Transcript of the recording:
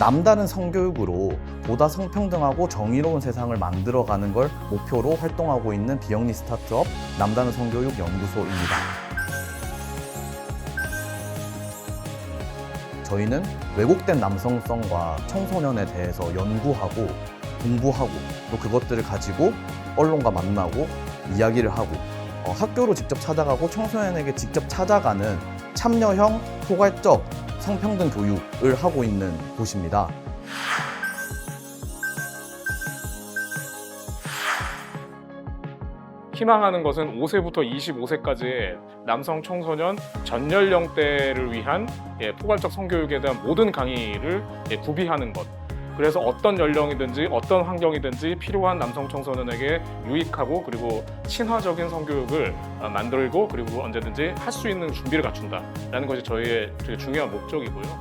남다른 성교육으로 보다 성평등하고 정의로운 세상을 만들어가는 걸 목표로 활동하고 있는 비영리 스타트업 남다른 성교육 연구소입니다. 저희는 왜곡된 남성성과 청소년에 대해서 연구하고 공부하고 또 그것들을 가지고 언론과 만나고 이야기를 하고 어, 학교로 직접 찾아가고 청소년에게 직접 찾아가는 참여형 포괄적 성평등 교육을 하고 있는 곳입니다. 희망하는 것은 5세부터 25세까지의 남성 청소년 전 연령대를 위한 예, 포괄적 성교육에 대한 모든 강의를 예, 구비하는 것. 그래서 어떤 연령이든지 어떤 환경이든지 필요한 남성 청소년에게 유익하고 그리고 친화적인 성교육을 어, 만들고 그리고 언제든지 할 수 있는 준비를 갖춘다라는 것이 저희의 되게 중요한 목적이고요.